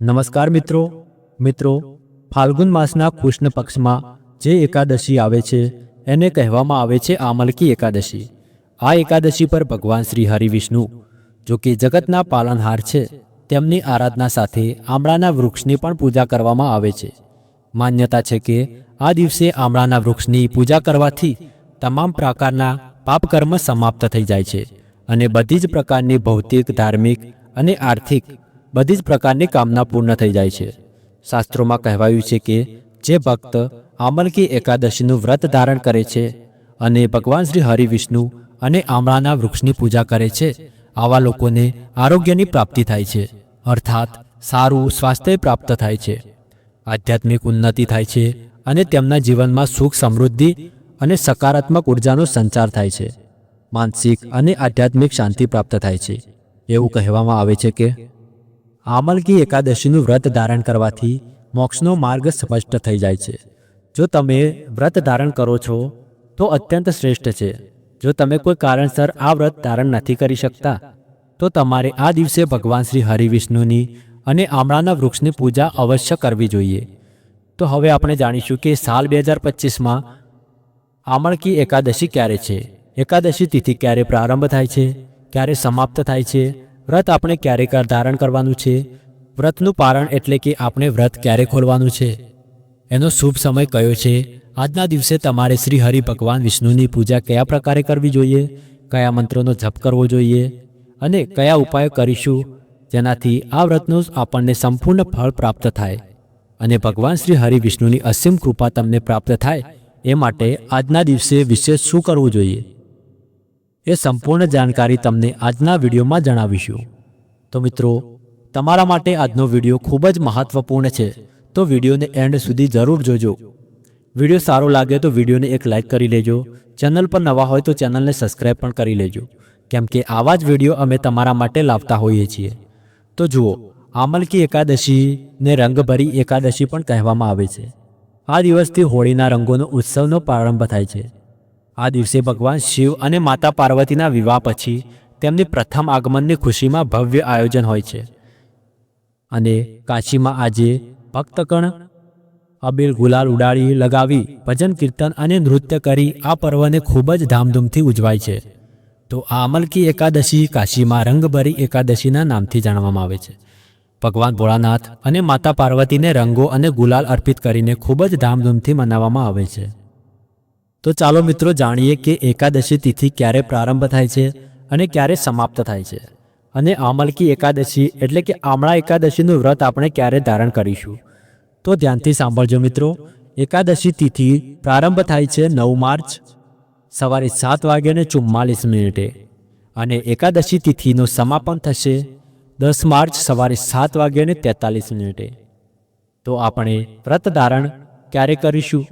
નમસ્કાર મિત્રો. મિત્રો, ફાલ્ગુન માસના કૃષ્ણ પક્ષમાં જે એકાદશી આવે છે, એને કહેવામાં આવે છે આમલકી એકાદશી. આ એકાદશી પર ભગવાન શ્રી હરિવિષ્ણુ, જો કે જગતના પાલનહાર છે, તેમની આરાધના સાથે આમળાના વૃક્ષની પણ પૂજા કરવામાં આવે છે. માન્યતા છે કે આ દિવસે આમળાના વૃક્ષની પૂજા કરવાથી તમામ પ્રકારના પાપકર્મ સમાપ્ત થઈ જાય છે અને બધી જ પ્રકારની ભૌતિક, ધાર્મિક અને આર્થિક બધી જ પ્રકારની કામના પૂર્ણ થઈ જાય છે. શાસ્ત્રોમાં કહેવાયું છે કે, જે ભક્ત આમલકી એકાદશીનું વ્રત ધારણ કરે છે અને ભગવાન શ્રી હરિવિષ્ણુ અને આમળાના વૃક્ષની પૂજા કરે છે, આવા લોકોને આરોગ્યની પ્રાપ્તિ થાય છે. અર્થાત, સારું સ્વાસ્થ્ય પ્રાપ્ત થાય છે. આધ્યાત્મિક ઉન્નતિ થાય છે અને તેમના જીવનમાં સુખ સમૃદ્ધિ અને સકારાત્મક ઉર્જાનો સંચાર થાય છે. માનસિક અને આધ્યાત્મિક શાંતિ પ્રાપ્ત થાય છે. એવું કહેવામાં આવે છે કે આમલકી એકાદશીનું વ્રત ધારણ કરવાથી મોક્ષનો માર્ગ સ્પષ્ટ થઈ જાય છે. જો તમે વ્રત ધારણ કરો છો, તો અત્યંત શ્રેષ્ઠ છે. જો તમે કોઈ કારણસર આ વ્રત ધારણ નથી કરી શકતા, તો તમારે આ દિવસે ભગવાન શ્રી હરિવિષ્ણુની અને આમળાના વૃક્ષની પૂજા અવશ્ય કરવી જોઈએ. તો હવે આપણે જાણીશું કે સાલ બે હજાર પચીસમાં આમળકી એકાદશી ક્યારે છે? એકાદશી તિથિ ક્યારે પ્રારંભ થાય છે? ક્યારે સમાપ્ત થાય છે? વ્રત આપણે ક્યારે ધારણ કરવાનું છે? વ્રતનું પારણ એટલે કે આપણે વ્રત ક્યારે ખોલવાનું છે? એનો શુભ સમય કયો છે? આજના દિવસે તમારે શ્રી હરિ ભગવાન વિષ્ણુની પૂજા કયા પ્રકારે કરવી જોઈએ? કયા મંત્રોનો જપ કરવો જોઈએ? અને કયા ઉપાયો કરીશું? જેનાથી આ વ્રતનું આપણને સંપૂર્ણ ફળ પ્રાપ્ત થાય. અને ભગવાન શ્રી હરિ વિષ્ણુની અસીમ કૃપા તમને પ્રાપ્ત થાય. એ માટે આજના દિવસે વિશેષ શું કરવું જોઈએ? એ સંપૂર્ણ જાણકારી તમને આજના વિડીયોમાં જણાવીશું. તો મિત્રો, તમારા માટે આજનો વીડિયો ખૂબ જ મહત્વપૂર્ણ છે, તો વિડીયોને એન્ડ સુધી જરૂર જોજો. વીડિયો સારો લાગે તો વિડીયોને એક લાઇક કરી લેજો, ચેનલ પર નવા હોય તો ચેનલને સબસ્ક્રાઈબ પણ કરી લેજો, કેમ કે આવા જ વીડિયો અમે તમારા માટે લાવતા હોઈએ છીએ. તો જુઓ, આમલકી એકાદશીને રંગભરી એકાદશી પણ કહેવામાં આવે છે. આ દિવસથી હોળીના રંગોનો ઉત્સવનો પ્રારંભ થાય છે. આ દિવસે ભગવાન શિવ અને માતા પાર્વતીના વિવાહ પછી તેમની પ્રથમ આગમનની ખુશીમાં ભવ્ય આયોજન હોય છે. અને કાશીમાં આજે ભક્તકણ અબીલ ગુલાલ ઉડાડી લગાવી, ભજન કીર્તન અને નૃત્ય કરી આ પર્વને ખૂબ જ ધામધૂમથી ઉજવાય છે. તો આ અમલકી એકાદશી કાશીમાં રંગભરી એકાદશીના નામથી જાણવામાં આવે છે. ભગવાન ભોળાનાથ અને માતા પાર્વતીને રંગો અને ગુલાલ અર્પિત કરીને ખૂબ જ ધામધૂમથી મનાવવામાં આવે છે. તો ચાલો મિત્રો જાણીએ કે એકાદશી તિથિ ક્યારે પ્રારંભ થાય છે અને ક્યારે સમાપ્ત થાય છે. અને આમલકી એકાદશી એટલે કે આમળા એકાદશીનું વ્રત આપણે ક્યારે ધારણ કરીશું? તો ધ્યાનથી સાંભળજો મિત્રો, એકાદશી તિથિ પ્રારંભ થાય છે નવ માર્ચ, સવારે સાત વાગ્યાને ચુમ્માલીસ મિનિટે. અને એકાદશી તિથિનું સમાપન થશે દસ માર્ચ, સવારે સાત વાગ્યાને તેતાલીસ મિનિટે. તો આપણે વ્રત ધારણ ક્યારે કરીશું?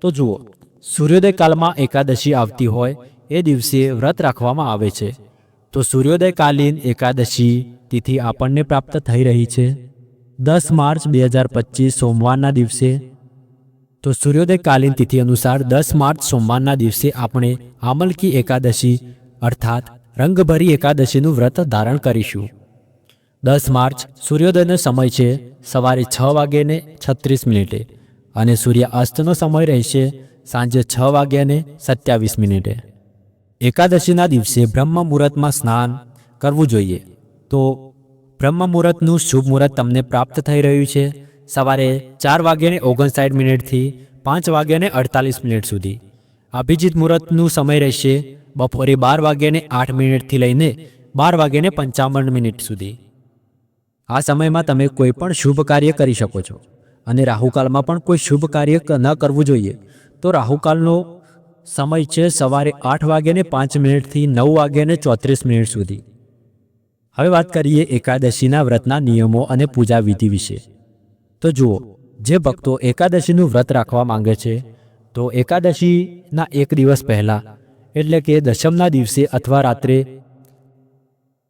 તો જુઓ સૂર્યોદય કાલમાં એકાદશી આવતી હોય એ દિવસે વ્રત રાખવામાં આવે છે. તો સૂર્યોદયકાલીન એકાદશી તિથિ આપણને પ્રાપ્ત થઈ રહી છે. દસ માર્ચ બે હજાર પચીસ સોમવારના દિવસે. તો સૂર્યોદયકાલીન તિથિ અનુસાર દસ માર્ચ સોમવારના દિવસે આપણે આમલકી એકાદશી અર્થાત રંગભરી એકાદશીનું વ્રત ધારણ કરીશું. દસ માર્ચ સૂર્યોદયનો સમય છે સવારે છ વાગ્યાને છત્રીસ મિનિટે અને સૂર્ય અસ્તનો સમય રહેશે સાંજે છ વાગ્યાને સત્યાવીસ મિનિટે. એકાદશીના દિવસે બ્રહ્મ મુહૂર્તમાં સ્નાન કરવું જોઈએ. તો બ્રહ્મ મુહૂર્તનું શુભ મુહૂર્ત તમને પ્રાપ્ત થઈ રહ્યું છે સવારે ચાર વાગ્યાને ઓગણસાઠ મિનિટથી પાંચ વાગ્યાને અડતાલીસ મિનિટ સુધી. અભિજીત મુહૂર્તનું સમય રહેશે બપોરે બાર વાગ્યાને આઠ મિનિટથી લઈને બાર વાગ્યાને પંચાવન મિનિટ સુધી. આ સમયમાં તમે કોઈ પણ શુભ કાર્ય કરી શકો છો. અને રાહુકાળમાં પણ કોઈ શુભ કાર્ય ન કરવું જોઈએ. તો રાહુકાલનો સમય છે સવારે આઠ વાગ્યાને પાંચ મિનિટથી નવ વાગ્યાને ચોત્રીસ મિનિટ સુધી. હવે વાત કરીએ એકાદશીના વ્રતના નિયમો અને પૂજા વિધિ વિશે. તો જુઓ, જે ભક્તો એકાદશીનું વ્રત રાખવા માંગે છે, તો એકાદશીના એક દિવસ પહેલાં, એટલે કે દશમના દિવસે અથવા રાત્રે,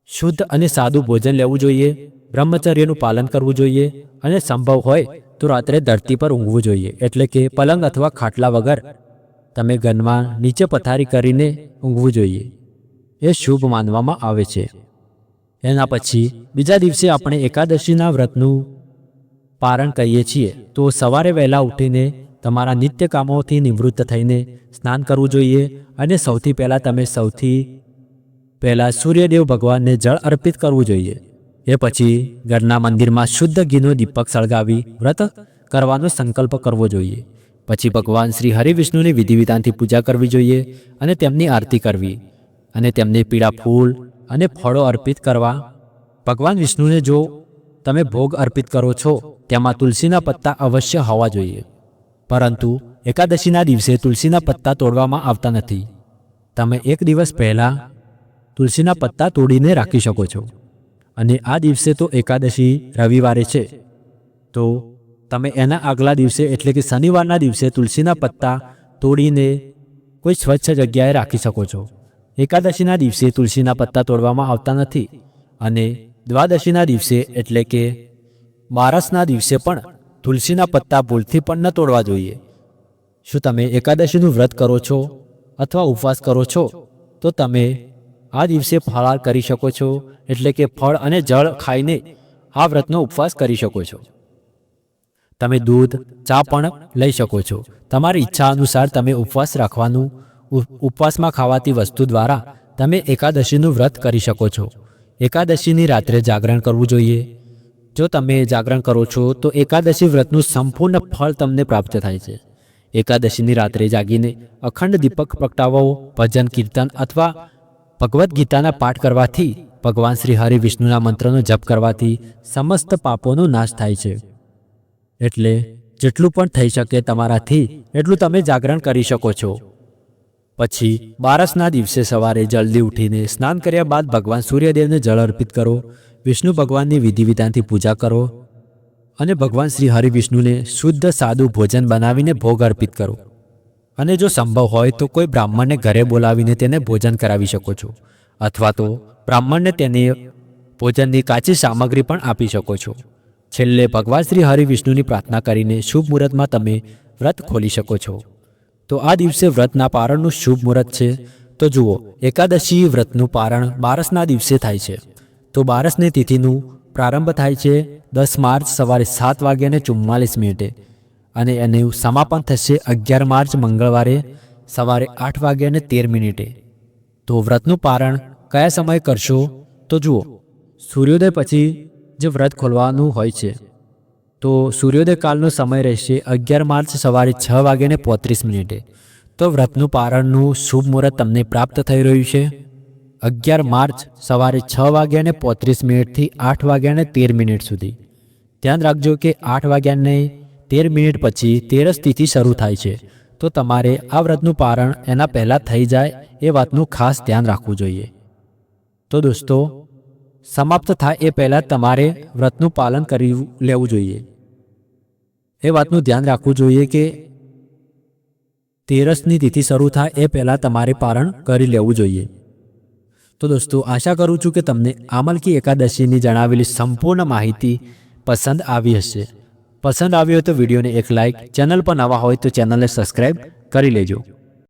શુદ્ધ અને સાદું ભોજન લેવું જોઈએ, બ્રહ્મચર્યનું પાલન કરવું જોઈએ અને સંભવ હોય તો રાત્રે ધરતી પર ઊંઘવું જોઈએ. એટલે કે પલંગ અથવા ખાટલા વગર તમે ગનમાં નીચે પથારી કરીને ઊંઘવું જોઈએ. એ શુભ માનવામાં આવે છે. એના પછી બીજા દિવસે આપણે એકાદશીના વ્રતનું પારણ કહીએ છીએ. તો સવારે વહેલા ઉઠીને તમારા નિત્ય કામોથી નિવૃત્ત થઈને સ્નાન કરવું જોઈએ અને સૌથી પહેલાં તમે સૌથી પહેલાં સૂર્યદેવ ભગવાનને જળ અર્પિત કરવું જોઈએ. એ પછી ઘરના મંદિરમાં શુદ્ધ ઘીનો દીપક સળગાવી વ્રત કરવાનો સંકલ્પ કરવો જોઈએ. પછી ભગવાન શ્રી હરિવિષ્ણુની વિધિ વિધાનથી પૂજા કરવી જોઈએ અને તેમની આરતી કરવી અને તેમને પીળા ફૂલ અને ફળો અર્પિત કરવા. ભગવાન વિષ્ણુને જો તમે ભોગ અર્પિત કરો છો, તેમાં તુલસીના પત્તા અવશ્ય હોવા જોઈએ. પરંતુ એકાદશીના દિવસે તુલસીના પત્તા તોડવામાં આવતા નથી. તમે એક દિવસ પહેલાં તુલસીના પત્તા તોડીને રાખી શકો છો. અને આ દિવસે તો એકાદશી રવિવારે છે. તો તમે એના આગલા દિવસે એટલે કે શનિવારના દિવસે તુલસીના પત્તા તોડીને કોઈ સ્વચ્છ જગ્યાએ રાખી શકો છો. એકાદશીના દિવસે તુલસીના પત્તા તોડવામાં આવતા નથી અને દ્વાદશીના દિવસે એટલે કે બારસના દિવસે પણ તુલસીના પત્તા ભૂલથી પણ ન તોડવા જોઈએ. શું તમે એકાદશીનું વ્રત કરો છો અથવા ઉપવાસ કરો છો? તો તમે આ દિવસે ફળાર કરી શકો છો, એટલે કે ફળ અને જળ ખાઈને આ વ્રતનો ઉપવાસ કરી શકો છો. તમે દૂધ, ચા પણ લઈ શકો છો. તમારી ઈચ્છા અનુસાર તમે ઉપવાસ રાખવાનું ઉપવાસમાં ખાવાતી વસ્તુ દ્વારા તમે એકાદશીનું વ્રત કરી શકો છો. એકાદશીની રાત્રે જાગરણ કરવું જોઈએ. જો તમે જાગરણ કરો છો, તો એકાદશી વ્રતનું સંપૂર્ણ ફળ તમને પ્રાપ્ત થાય છે. એકાદશીની રાત્રે જાગીને અખંડ દીપક પ્રગટાવો, ભજન, કીર્તન અથવા ભગવદ્ ગીતાના પાઠ કરવાથી ભગવાન શ્રી હરિ વિષ્ણુના મંત્રનો જપ કરવાથી સમસ્ત પાપોનો નાશ થાય છે. એટલે જેટલું પણ થઈ શકે તમારાથી એટલું તમે જાગરણ કરી શકો છો. પછી બારસના દિવસે સવારે જલ્દી ઉઠીને સ્નાન કર્યા બાદ ભગવાન સૂર્યદેવને જળ અર્પિત કરો, વિષ્ણુ ભગવાનની વિધિ વિધાનથી પૂજા કરો અને ભગવાન શ્રી હરિ વિષ્ણુને શુદ્ધ સાદું ભોજન બનાવીને ભોગ અર્પિત કરો. અને જો સંભવ હોય તો કોઈ બ્રાહ્મણને ઘરે બોલાવીને તેને ભોજન કરાવી શકો છો. અથવા તો બ્રાહ્મણને તેને ભોજનની કાચી સામગ્રી પણ આપી શકો છો. છેલ્લે ભગવાન શ્રી હરિ વિષ્ણુની પ્રાર્થના કરીને શુભ મુહૂર્તમાં તમે વ્રત ખોલી શકો છો. તો આ દિવસે વ્રતના પારણનું શુભ મુહૂર્ત છે. તો જુઓ, એકાદશી વ્રતનું પારણ બારસના દિવસે થાય છે. તો બારસની તિથિનું પ્રારંભ થાય છે દસ માર્ચ સવારે સાત વાગ્યાને ચુમ્માલીસ મિનિટે. અને એનું સમાપન થશે અગિયાર માર્ચ મંગળવારે સવારે આઠ વાગ્યાને તેર મિનિટે. તો વ્રતનું પારણ કયા સમયે કરશો? તો જુઓ, સૂર્યોદય પછી જે વ્રત ખોલવાનું હોય છે. તો સૂર્યોદય કાલનો સમય રહેશે અગિયાર માર્ચ સવારે છ વાગ્યાને પોત્રીસ મિનિટે. તો વ્રતનું પારણનું શુભ મુહૂર્ત તમને પ્રાપ્ત થઈ રહ્યું છે. અગિયાર માર્ચ સવારે છ વાગ્યાને પોત્રીસ મિનિટથી આઠ વાગ્યાને તેર મિનિટ સુધી. ધ્યાન રાખજો કે આઠ વાગ્યાને તેર મિનિટ પછી તેરસ તિથિ શરૂ થાય છે. તો તમારે આ વ્રતનું પારણ એના પહેલાં થઈ જાય એ વાતનું ખાસ ધ્યાન રાખવું જોઈએ. તો દોસ્તો, સમાપ્ત થાય એ પહેલાં તમારે વ્રતનું પાલન કરી લેવું જોઈએ. એ વાતનું ધ્યાન રાખવું જોઈએ કે તેરસની તિથિ શરૂ થાય એ પહેલાં તમારે પારણ કરી લેવું જોઈએ. તો દોસ્તો, આશા કરું છું કે તમને આમલકી એકાદશીની જણાવેલી સંપૂર્ણ માહિતી પસંદ આવી હશે. પસંદ આવ્યો હોય તો વિડીયોને એક લાઇક ચેનલ પર નવા હોય તો ચેનલને સબસ્ક્રાઈબ કરી લેજો.